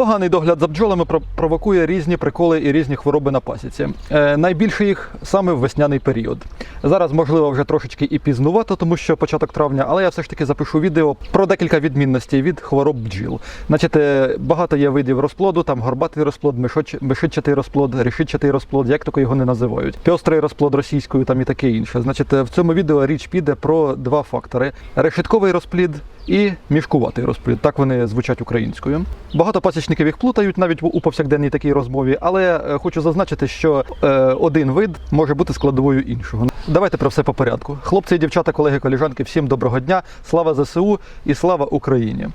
Поганий догляд за бджолами провокує різні приколи і різні хвороби на пасіці. Е, найбільше їх саме в весняний період. Зараз, можливо, вже трошечки і пізнувато, тому що початок травня, але я все ж таки запишу відео про декілька відмінностей від хвороб бджіл. Значить, е, багато є видів розплоду, там горбатий розплод, мишичатий розплод, решітчатий розплод, як тільки його не називають. Пьострий розплод російською там і таке інше. Значить, е, в цьому відео річ піде про два фактори: решітковий розплід і мішкуватий розплід. Так вони звучать українською. Багато пасічників їх плутають навіть у повсякденній такій розмові, але е, хочу зазначити, що е, один вид може бути складовою іншого. Давайте про все по порядку. Хлопці дівчата, колеги, коліжанки, всім доброго дня. Слава ЗСУ і слава Україні.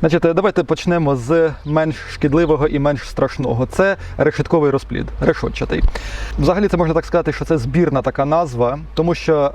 Значить, е, давайте почнемо з менш шкідливого і менш страшного. Це решетковий розплід, решотчатий. Взагалі, це можна так сказати, що це збірна така назва, тому що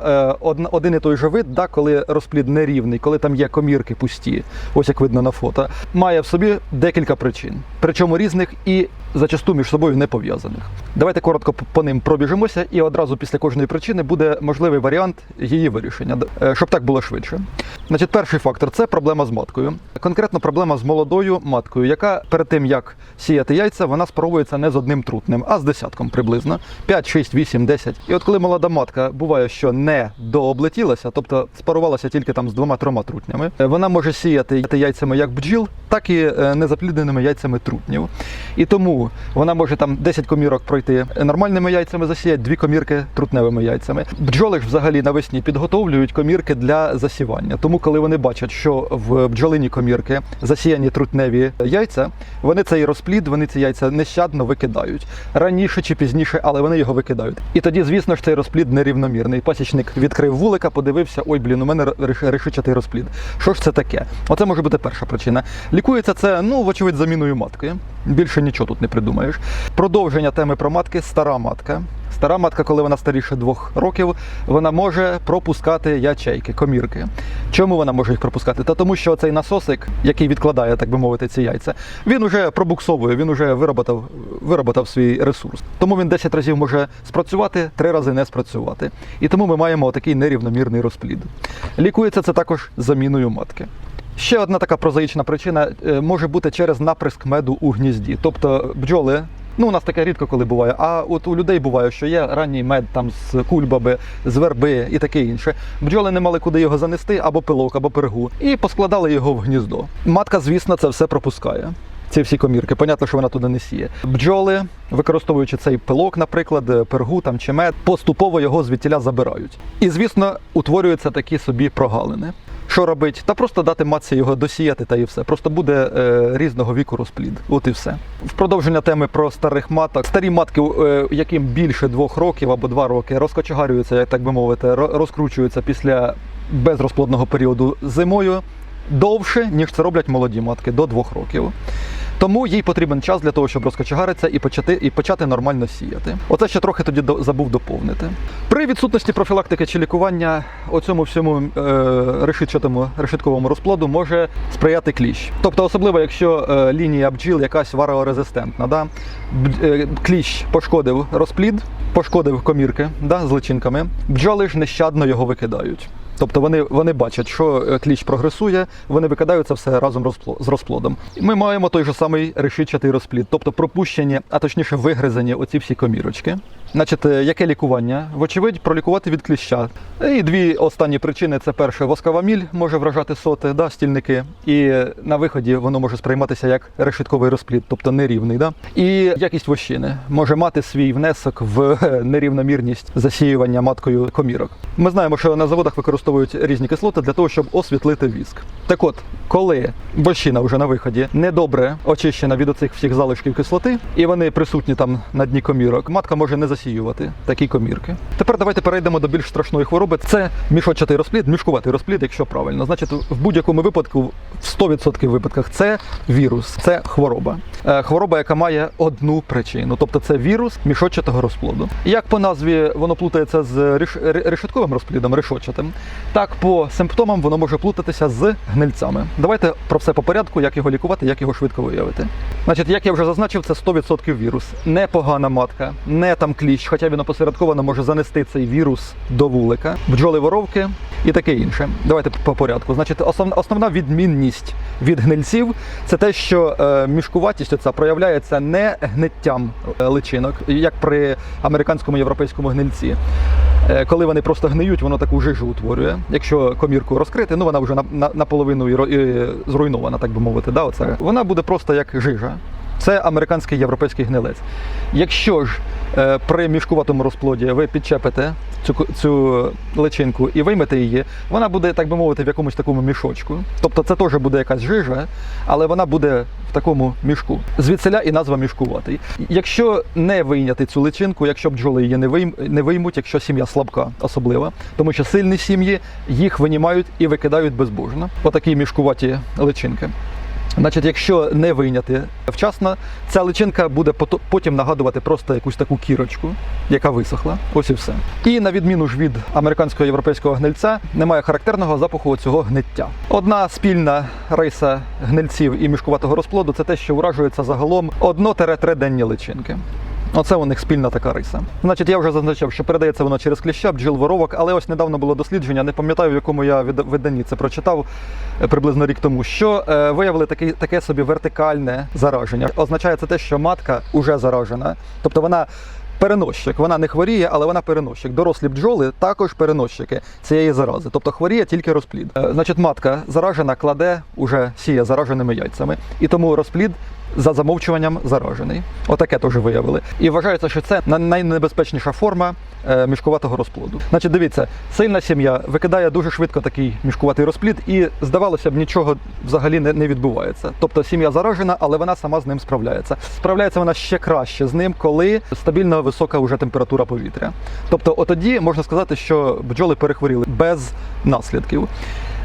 один і той же вид, да, коли розплід нерівний, коли там є комірки пусті, ось як видно на фото, має в собі декілька причин, причому різних і зачасту між собою не пов'язаних. Давайте коротко по ним пробіжимося, і одразу після кожної причини буде можливий варіант її вирішення, е, щоб так було швидше. Значить, перший фактор це проблема з маткою. Конкретно проблема з молодою маткою, яка перед тим як сіяти яйця, вона спаровується не з одним трутнем, а з десятком приблизно 5, 6, 8, 10. І от коли молода матка буває, що не дооблетілася, тобто спарувалася тільки там з двома-трьома трутнями, е, вона може сіяти яйцями як бджіл, так і е, незаплідненими яйцями трутнів. І тому вона може там 10 комірок пройти нормальними яйцями засіяти, дві комірки трутневими яйцями. Бджоли ж взагалі навесні підготовлюють комірки для засівання. Тому, коли вони бачать, що в бджолині комірки засіяні трутневі яйця, вони цей розплід, вони ці яйця нещадно викидають раніше чи пізніше, але вони його викидають. І тоді, звісно ж, цей розплід нерівномірний. Пасічник відкрив вулика, подивився: ой, блін, у мене реш- решичатий розплід. Що ж це таке? Оце може бути перша причина. Лікується це, ну, вочевидь, заміною матки. Більше нічого тут не придумаєш. Продовження теми про матки стара матка. Стара матка, коли вона старіше двох років, вона може пропускати ячейки, комірки. Чому вона може їх пропускати? Та тому, що цей насосик, який відкладає, так би мовити, ці яйця, він уже пробуксовує, він уже вироботав, вироботав свій ресурс. Тому він 10 разів може спрацювати, 3 рази не спрацювати. І тому ми маємо такий нерівномірний розплід. Лікується це також заміною матки. Ще одна така прозаїчна причина е, може бути через наприск меду у гнізді. Тобто бджоли. Ну, у нас таке рідко коли буває. А от у людей буває, що є ранній мед там з кульбаби, з верби і таке інше. Бджоли не мали куди його занести, або пилок, або пергу, і поскладали його в гніздо. Матка, звісно, це все пропускає. Ці всі комірки, понятно, що вона туди не сіє. Бджоли, використовуючи цей пилок, наприклад, пергу там чи мед, поступово його звідтіля забирають. І, звісно, утворюються такі собі прогалини. Що робить? Та просто дати матці його досіяти та і все. Просто буде е, різного віку розплід. От і все. В продовження теми про старих маток. Старі матки, е, яким більше двох років або два роки, розкочегарюються, як так би мовити, ро- розкручуються після безрозплодного періоду зимою довше, ніж це роблять молоді матки до двох років. Тому їй потрібен час для того, щоб розкочегаритися і почати, і почати нормально сіяти. Оце ще трохи тоді до- забув доповнити. При відсутності профілактики чи лікування оцьому всьому е, решетчатому решетковому розплоду може сприяти кліщ. Тобто, особливо, якщо е, лінія бджіл якась вареорезистентна, да? Е, кліщ пошкодив розплід, пошкодив комірки да, з личинками, бджоли ж нещадно його викидають. Тобто вони, вони бачать, що кліч кліщ прогресує, вони викидають це все разом з розплодом. Ми маємо той же самий решітчатий розплід, тобто пропущення, а точніше вигризані оці всі комірочки. Значить, е, яке лікування? Вочевидь, пролікувати від кліща. І дві останні причини: це перше, воскова міль може вражати соти, да, стільники, і на виході воно може сприйматися як решітковий розплід, тобто нерівний. Да? І якість вощини може мати свій внесок в е, нерівномірність засіювання маткою комірок. Ми знаємо, що на заводах використовують різні кислоти для того, щоб освітлити віск. Так от, коли вощина вже на виході недобре очищена від оцих всіх залишків кислоти, і вони присутні там на дні комірок, матка може не засіювати такі комірки. Тепер давайте перейдемо до більш страшної хвороби. Це мішочатий розплід, мішкуватий розплід, якщо правильно. Значить, в будь-якому випадку, в 100% випадках, це вірус, це хвороба. Е, Хвороба, яка має одну причину, тобто це вірус мішочатого розплоду. Як по назві воно плутається з решетковим розплідом, решотчатим, так по симптомам воно може плутатися з гнильцями. Давайте про все по порядку, як його лікувати, як його швидко виявити. Значить, як я вже зазначив, це 100% вірус. Непогана матка, не там кліщ, хоча він опосередковано може занести цей вірус до вулика, бджоли воровки і таке інше. Давайте по порядку. Значить, основ- основна відмінність від гнильців це те, що е, мішкуваті ця проявляється не гниттям е, личинок, як при американському європейському гнильці. Е, Коли вони просто гниють, воно таку жижу утворює. Якщо комірку розкрити, ну вона вже на, на, наполовину і зруйнована, так би мовити. Да, оце. Вона буде просто як жижа. Це американський європейський гнилець. Якщо ж е, при мішкуватому розплоді ви підчепите цю, цю личинку і виймете її, вона буде, так би мовити, в якомусь такому мішочку. Тобто це теж буде якась жижа, але вона буде в такому мішку. Звідсиля і назва мішкуватий. Якщо не вийняти цю личинку, якщо бджоли її не, вийм, не виймуть, якщо сім'я слабка, особлива, тому що сильні сім'ї їх винімають і викидають безбожно. Отакі мішкуваті личинки. Значить, якщо не вийняти вчасно, ця личинка буде потім нагадувати просто якусь таку кірочку, яка висохла. Ось і все. І на відміну ж від американського європейського гнильця, немає характерного запаху цього гниття. Одна спільна риса гнильців і мішкуватого розплоду це те, що уражується загалом 1-3 денні личинки. Оце у них спільна така риса. Значить, я вже зазначав, що передається воно через кліща, бджіл воровок, але ось недавно було дослідження, не пам'ятаю, в якому я виданні це прочитав е, приблизно рік тому, що е, виявили таке, таке собі вертикальне зараження. Означає це те, що матка уже заражена, тобто вона. Переносчик, вона не хворіє, але вона переносчик. Дорослі бджоли також переносчики цієї зарази. Тобто хворіє тільки розплід. Е, Значить, матка заражена кладе уже сіє зараженими яйцями, і тому розплід за замовчуванням заражений. Отаке теж виявили. І вважається, що це на- найнебезпечніша форма е, мішкуватого розплоду. Значить, дивіться, сильна сім'я викидає дуже швидко такий мішкуватий розплід, і здавалося б, нічого взагалі не, не відбувається. Тобто сім'я заражена, але вона сама з ним справляється. Справляється вона ще краще з ним, коли стабільно висока вже температура повітря. Тобто, отоді можна сказати, що бджоли перехворіли без наслідків.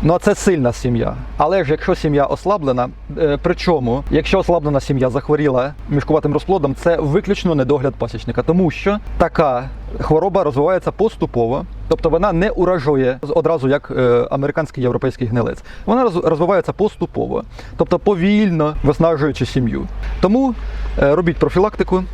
Ну а це сильна сім'я. Але ж якщо сім'я ослаблена, е, причому, якщо ослаблена сім'я захворіла мішкуватим розплодом, це виключно недогляд пасічника, тому що така хвороба розвивається поступово, тобто вона не уражує одразу як е, американський європейський гнилець. Вона роз- розвивається поступово, тобто повільно виснажуючи сім'ю. Тому е, робіть профілактику.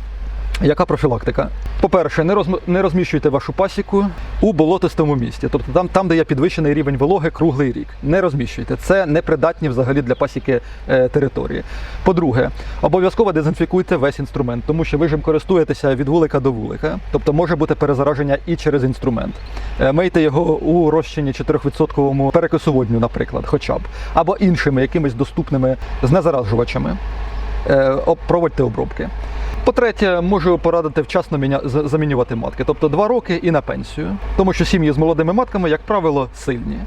Яка профілактика? По-перше, не, не розміщуйте вашу пасіку у болотистому місті, тобто там, там, де є підвищений рівень вологи круглий рік. Не розміщуйте. Це непридатні взагалі для пасіки е, території. По-друге, обов'язково дезінфікуйте весь інструмент, тому що ви ж користуєтеся від вулика до вулика, тобто може бути перезараження і через інструмент. Е, мийте його у розчині 4% перекису водню, наприклад, хоча б, або іншими якимись доступними знезаражувачами. Е, проводьте обробки. По-третє, можу порадити вчасно міня... замінювати матки, тобто два роки і на пенсію. Тому що сім'ї з молодими матками, як правило, сильні.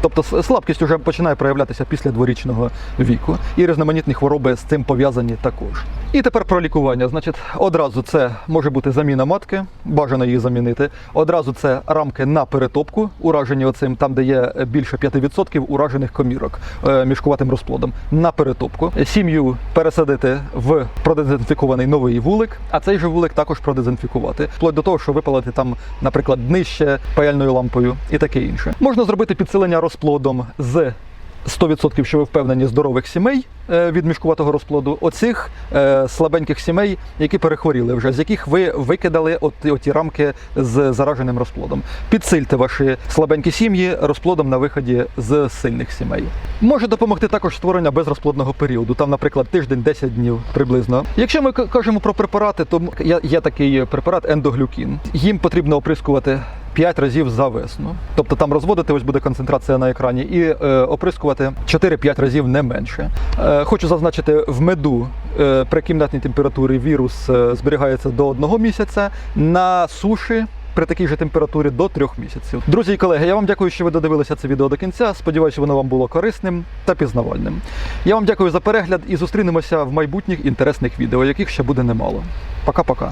Тобто слабкість вже починає проявлятися після дворічного віку, і різноманітні хвороби з цим пов'язані також. І тепер про лікування. Значить, одразу це може бути заміна матки, бажано її замінити. Одразу це рамки на перетопку, уражені оцим, там, де є більше 5% уражених комірок е, мішкуватим розплодом, на перетопку. Сім'ю пересадити в продезінфікований новий вулик, а цей же вулик також продезінфікувати, вплоть до того, що випалити там, наприклад, днище паяльною лампою і таке інше. Можна зробити підсилення розплодом з 100%, що ви впевнені, здорових сімей від мішкуватого розплоду, оцих е, слабеньких сімей, які перехворіли вже, з яких ви викидали от, оті рамки з зараженим розплодом. Підсильте ваші слабенькі сім'ї розплодом на виході з сильних сімей. Може допомогти також створення безрозплодного періоду, там, наприклад, тиждень, 10 днів приблизно. Якщо ми кажемо про препарати, то є, такий препарат ендоглюкін. Їм потрібно оприскувати 5 разів за весну. Тобто там розводити, ось буде концентрація на екрані, і е, оприскувати 4-5 разів не менше. Е, хочу зазначити, в меду е, при кімнатній температурі вірус е, зберігається до одного місяця, на суші. При такій же температурі до трьох місяців. Друзі і колеги, я вам дякую, що ви додивилися це відео до кінця. Сподіваюся, воно вам було корисним та пізнавальним. Я вам дякую за перегляд і зустрінемося в майбутніх інтересних відео, яких ще буде немало. Пока-пока.